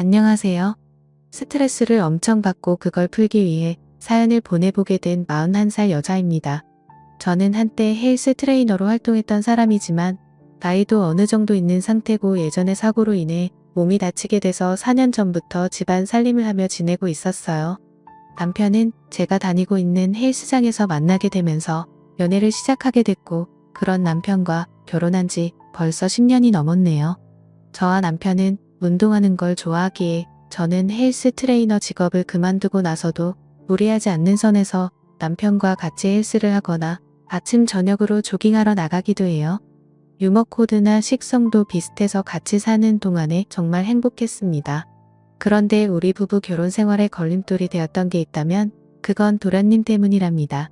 안녕하세요. 스트레스를 엄청 받고 그걸 풀기 위해 사연을 보내보게 된 41살 여자입니다. 저는 한때 헬스 트레이너로 활동했던 사람이지만 나이도 어느 정도 있는 상태고 예전의 사고로 인해 몸이 다치게 돼서 4년 전부터 집안 살림을 하며 지내고 있었어요. 남편은 제가 다니고 있는 헬스장에서 만나게 되면서 연애를 시작하게 됐고 그런 남편과 결혼한 지 벌써 10년이 넘었네요. 저와 남편은 운동하는 걸 좋아하기에 저는 헬스 트레이너 직업을 그만두고 나서도 무리하지 않는 선에서 남편과 같이 헬스를 하거나 아침 저녁으로 조깅하러 나가기도 해요. 유머 코드나 식성도 비슷해서 같이 사는 동안에 정말 행복했습니다. 그런데 우리 부부 결혼 생활에 걸림돌이 되었던 게 있다면 그건 도련님 때문이랍니다.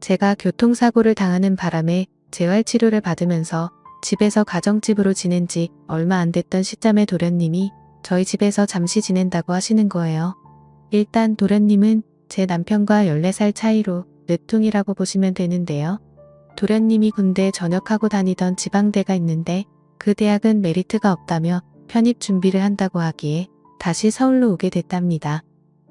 제가 교통사고를 당하는 바람에 재활치료를 받으면서 집에서 가정집으로 지낸 지 얼마 안 됐던 시점에 도련님이 저희 집에서 잠시 지낸다고 하시는 거예요. 일단 도련님은 제 남편과 14살 차이로 늦둥이라고 보시면 되는데요. 도련님이 군대 전역하고 다니던 지방대가 있는데 그 대학은 메리트가 없다며 편입 준비를 한다고 하기에 다시 서울로 오게 됐답니다.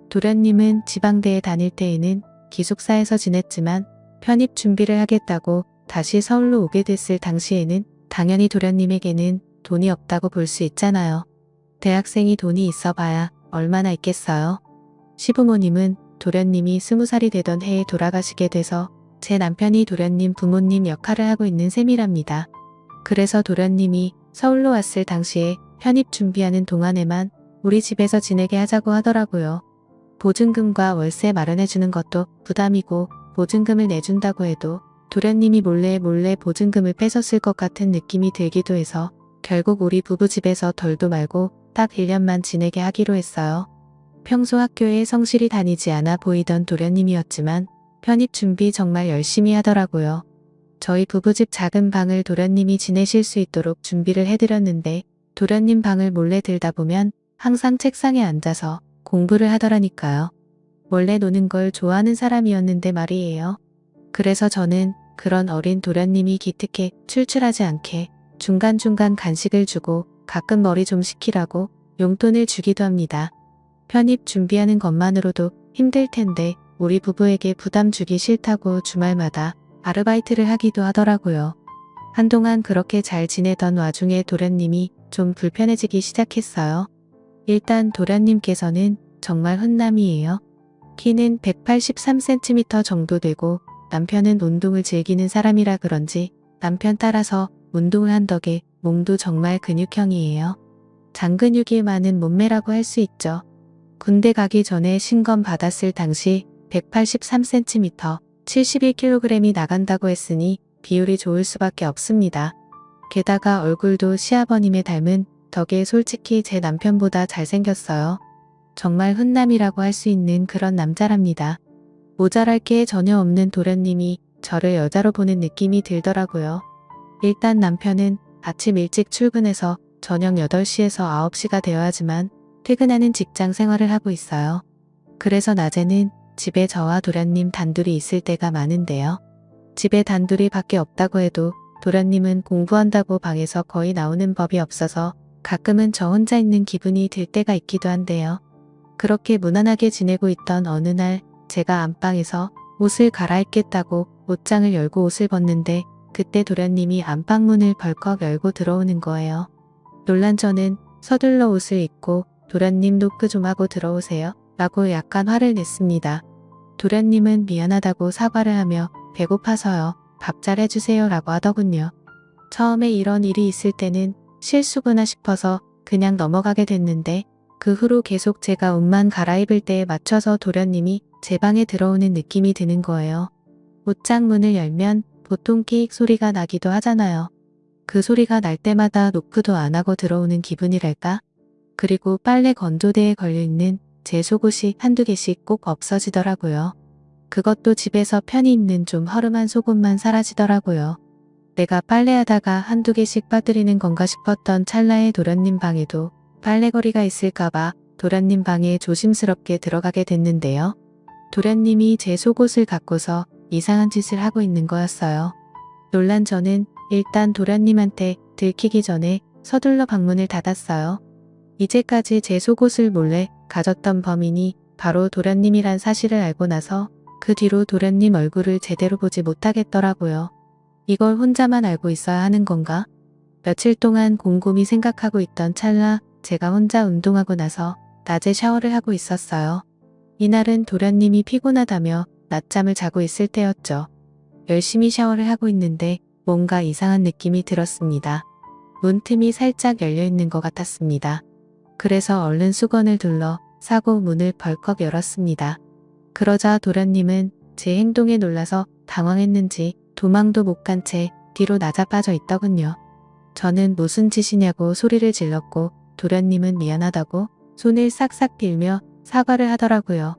도련님은 지방대에 다닐 때에는 기숙사에서 지냈지만 편입 준비를 하겠다고 다시 서울로 오게 됐을 당시에는 당연히 도련님에게는 돈이 없다고 볼 수 있잖아요. 대학생이 돈이 있어 봐야 얼마나 있겠어요. 시부모님은 도련님이 스무 살이 되던 해에 돌아가시게 돼서 제 남편이 도련님 부모님 역할을 하고 있는 셈이랍니다. 그래서 도련님이 서울로 왔을 당시에 편입 준비하는 동안에만 우리 집에서 지내게 하자고 하더라고요. 보증금과 월세 마련해주는 것도 부담이고 보증금을 내준다고 해도 도련님이 몰래 몰래 보증금을 뺏었을 것 같은 느낌이 들기도 해서 결국 우리 부부 집에서 덜도 말고 딱 1년만 지내게 하기로 했어요. 평소 학교에 성실히 다니지 않아 보이던 도련님이었지만 편입 준비 정말 열심히 하더라고요. 저희 부부집 작은 방을 도련님이 지내실 수 있도록 준비를 해드렸는데 도련님 방을 몰래 들다 보면 항상 책상에 앉아서 공부를 하더라니까요. 원래 노는 걸 좋아하는 사람이었는데 말이에요. 그래서 저는 그런 어린 도련님이 기특해 출출하지 않게 중간중간 간식을 주고 가끔 머리 좀 식히라고 용돈을 주기도 합니다. 편입 준비하는 것만으로도 힘들 텐데 우리 부부에게 부담 주기 싫다고 주말마다 아르바이트를 하기도 하더라고요. 한동안 그렇게 잘 지내던 와중에 도련님이 좀 불편해지기 시작했어요. 일단 도련님께서는 정말 훈남이에요. 키는 183cm 정도 되고 남편은 운동을 즐기는 사람이라 그런지 남편 따라서 운동을 한 덕에 몸도 정말 근육형이에요. 장근육이 많은 몸매라고 할 수 있죠. 군대 가기 전에 신검 받았을 당시 183cm, 71kg이 나간다고 했으니 비율이 좋을 수밖에 없습니다. 게다가 얼굴도 시아버님의 닮은 덕에 솔직히 제 남편보다 잘생겼어요. 정말 훈남이라고 할 수 있는 그런 남자랍니다. 모자랄 게 전혀 없는 도련님이 저를 여자로 보는 느낌이 들더라고요. 일단 남편은 아침 일찍 출근해서 저녁 8시에서 9시가 되어야지만 퇴근하는 직장 생활을 하고 있어요. 그래서 낮에는 집에 저와 도련님 단둘이 있을 때가 많은데요. 집에 단둘이 밖에 없다고 해도 도련님은 공부한다고 방에서 거의 나오는 법이 없어서 가끔은 저 혼자 있는 기분이 들 때가 있기도 한데요. 그렇게 무난하게 지내고 있던 어느 날 제가 안방에서 옷을 갈아입겠다고 옷장을 열고 옷을 벗는데 그때 도련님이 안방문을 벌컥 열고 들어오는 거예요. 놀란 저는 서둘러 옷을 입고 도련님 노크 좀 하고 들어오세요. 라고 약간 화를 냈습니다. 도련님은 미안하다고 사과를 하며 배고파서요. 밥 잘 해주세요 라고 하더군요. 처음에 이런 일이 있을 때는 실수구나 싶어서 그냥 넘어가게 됐는데 그 후로 계속 제가 옷만 갈아입을 때에 맞춰서 도련님이 제 방에 들어오는 느낌이 드는 거예요. 옷장 문을 열면 보통 끼익 소리가 나기도 하잖아요. 그 소리가 날 때마다 노크도 안 하고 들어오는 기분이랄까? 그리고 빨래 건조대에 걸려있는 제 속옷이 한두 개씩 꼭 없어지더라고요. 그것도 집에서 편히 입는 좀 허름한 속옷만 사라지더라고요. 내가 빨래하다가 한두 개씩 빠뜨리는 건가 싶었던 찰나의 도련님 방에도 빨래거리가 있을까봐 도련님 방에 조심스럽게 들어가게 됐는데요. 도련님이 제 속옷을 갖고서 이상한 짓을 하고 있는 거였어요. 놀란 저는 일단 도련님한테 들키기 전에 서둘러 방문을 닫았어요. 이제까지 제 속옷을 몰래 가졌던 범인이 바로 도련님이란 사실을 알고 나서 그 뒤로 도련님 얼굴을 제대로 보지 못하겠더라고요. 이걸 혼자만 알고 있어야 하는 건가? 며칠 동안 곰곰이 생각하고 있던 찰나 제가 혼자 운동하고 나서 낮에 샤워를 하고 있었어요. 이날은 도련님이 피곤하다며 낮잠을 자고 있을 때였죠. 열심히 샤워를 하고 있는데 뭔가 이상한 느낌이 들었습니다. 문틈이 살짝 열려 있는 것 같았습니다. 그래서 얼른 수건을 둘러 사고 문을 벌컥 열었습니다. 그러자 도련님은 제 행동에 놀라서 당황했는지 도망도 못 간 채 뒤로 낮아 빠져 있더군요. 저는 무슨 짓이냐고 소리를 질렀고 도련님은 미안하다고 손을 싹싹 빌며 사과를 하더라고요.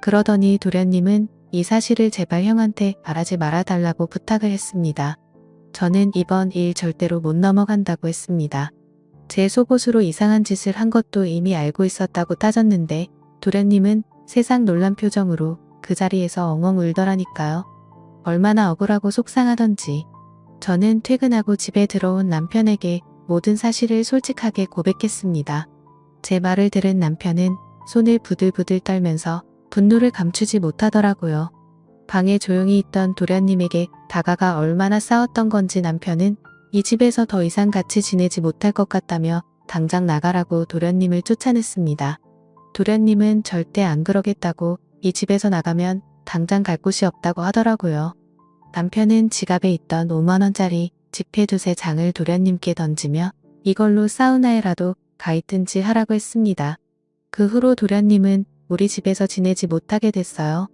그러더니 도련님은 이 사실을 제발 형한테 말하지 말아달라고 부탁을 했습니다. 저는 이번 일 절대로 못 넘어간다고 했습니다. 제 속옷으로 이상한 짓을 한 것도 이미 알고 있었다고 따졌는데 도련님은 세상 놀란 표정으로 그 자리에서 엉엉 울더라니까요. 얼마나 억울하고 속상하던지. 저는 퇴근하고 집에 들어온 남편에게 모든 사실을 솔직하게 고백했습니다. 제 말을 들은 남편은 손을 부들부들 떨면서 분노를 감추지 못하더라고요. 방에 조용히 있던 도련님에게 다가가 얼마나 싸웠던 건지 남편은 이 집에서 더 이상 같이 지내지 못할 것 같다며 당장 나가라고 도련님을 쫓아냈습니다. 도련님은 절대 안 그러겠다고 이 집에서 나가면 당장 갈 곳이 없다고 하더라고요. 남편은 지갑에 있던 5만원짜리 지폐 두세 장을 도련님께 던지며 이걸로 사우나에라도 가 있든지 하라고 했습니다. 그 후로 도련님은 우리 집에서 지내지 못하게 됐어요.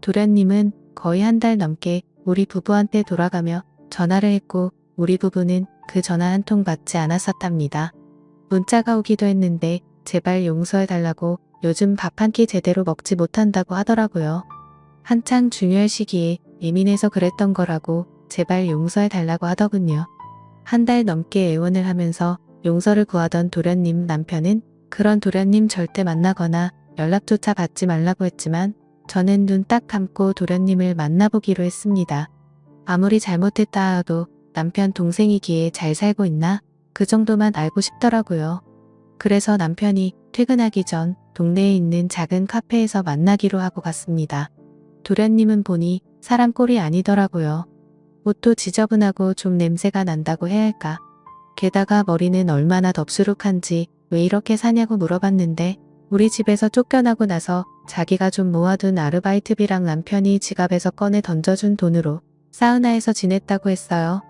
도련님은 거의 한 달 넘게 우리 부부한테 돌아가며 전화를 했고 우리 부부는 그 전화 한 통 받지 않았었답니다. 문자가 오기도 했는데 제발 용서해달라고 요즘 밥 한 끼 제대로 먹지 못한다고 하더라고요. 한창 중요할 시기에 예민해서 그랬던 거라고 제발 용서해달라고 하더군요. 한 달 넘게 애원을 하면서 용서를 구하던 도련님 남편은 그런 도련님 절대 만나거나 연락조차 받지 말라고 했지만 저는 눈 딱 감고 도련님을 만나보기로 했습니다. 아무리 잘못했다 하도 남편 동생이기에 잘 살고 있나? 그 정도만 알고 싶더라고요. 그래서 남편이 퇴근하기 전 동네에 있는 작은 카페에서 만나기로 하고 갔습니다. 도련님은 보니 사람 꼴이 아니더라고요. 옷도 지저분하고 좀 냄새가 난다고 해야 할까. 게다가 머리는 얼마나 덥수룩한지 왜 이렇게 사냐고 물어봤는데 우리 집에서 쫓겨나고 나서 자기가 좀 모아둔 아르바이트비랑 남편이 지갑에서 꺼내 던져준 돈으로 사우나에서 지냈다고 했어요.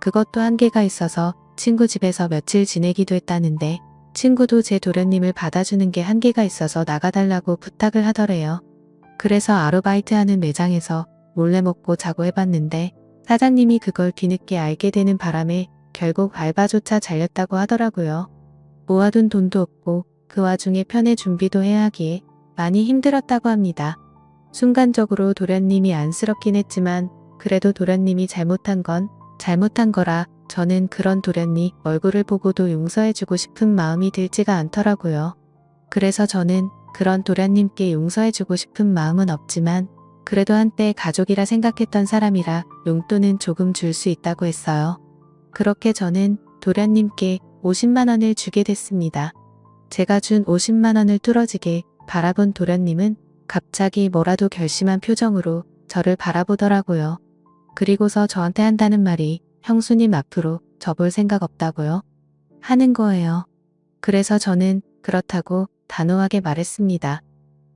그것도 한계가 있어서 친구 집에서 며칠 지내기도 했다는데 친구도 제 도련님을 받아주는 게 한계가 있어서 나가달라고 부탁을 하더래요. 그래서 아르바이트 하는 매장에서 몰래 먹고 자고 해봤는데 사장님이 그걸 뒤늦게 알게 되는 바람에 결국 알바조차 잘렸다고 하더라고요. 모아둔 돈도 없고 그 와중에 편의 준비도 해야 하기에 많이 힘들었다고 합니다. 순간적으로 도련님이 안쓰럽긴 했지만 그래도 도련님이 잘못한 건 잘못한 거라 저는 그런 도련님 얼굴을 보고도 용서해주고 싶은 마음이 들지가 않더라고요. 그래서 저는 그런 도련님께 용서해주고 싶은 마음은 없지만 그래도 한때 가족이라 생각했던 사람이라 용돈은 조금 줄 수 있다고 했어요. 그렇게 저는 도련님께 50만원을 주게 됐습니다. 제가 준 50만원을 뚫어지게 바라본 도련님은 갑자기 뭐라도 결심한 표정으로 저를 바라보더라고요. 그리고서 저한테 한다는 말이 형수님 앞으로 저 볼 생각 없다고요? 하는 거예요. 그래서 저는 그렇다고 단호하게 말했습니다.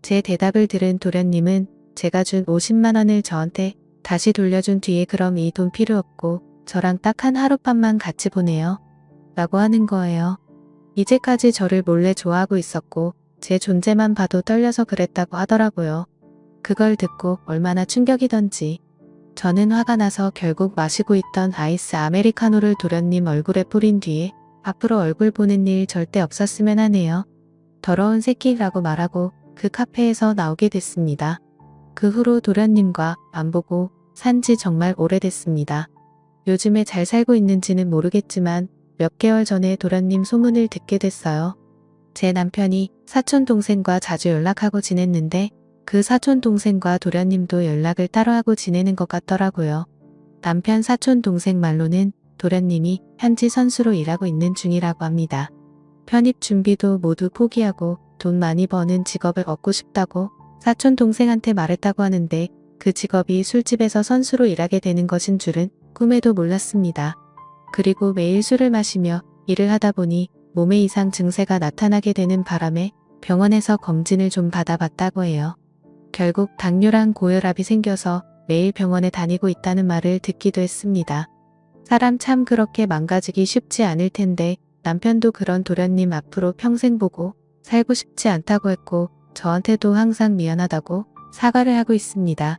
제 대답을 들은 도련님은 제가 준 50만 원을 저한테 다시 돌려준 뒤에 그럼 이 돈 필요 없고 저랑 딱 한 하룻밤만 같이 보내요. 라고 하는 거예요. 이제까지 저를 몰래 좋아하고 있었고 제 존재만 봐도 떨려서 그랬다고 하더라고요. 그걸 듣고 얼마나 충격이던지. 저는 화가 나서 결국 마시고 있던 아이스 아메리카노를 도련님 얼굴에 뿌린 뒤에 앞으로 얼굴 보는 일 절대 없었으면 하네요. 더러운 새끼라고 말하고 그 카페에서 나오게 됐습니다. 그 후로 도련님과 안 보고 산 지 정말 오래됐습니다. 요즘에 잘 살고 있는지는 모르겠지만 몇 개월 전에 도련님 소문을 듣게 됐어요. 제 남편이 사촌 동생과 자주 연락하고 지냈는데 그 사촌 동생과 도련님도 연락을 따로 하고 지내는 것 같더라고요. 남편 사촌 동생 말로는 도련님이 현지 선수로 일하고 있는 중이라고 합니다. 편입 준비도 모두 포기하고 돈 많이 버는 직업을 얻고 싶다고 사촌 동생한테 말했다고 하는데 그 직업이 술집에서 선수로 일하게 되는 것인 줄은 꿈에도 몰랐습니다. 그리고 매일 술을 마시며 일을 하다 보니 몸에 이상 증세가 나타나게 되는 바람에 병원에서 검진을 좀 받아봤다고 해요. 결국 당뇨랑 고혈압이 생겨서 매일 병원에 다니고 있다는 말을 듣기도 했습니다. 사람 참 그렇게 망가지기 쉽지 않을 텐데 남편도 그런 도련님 앞으로 평생 보고 살고 싶지 않다고 했고 저한테도 항상 미안하다고 사과를 하고 있습니다.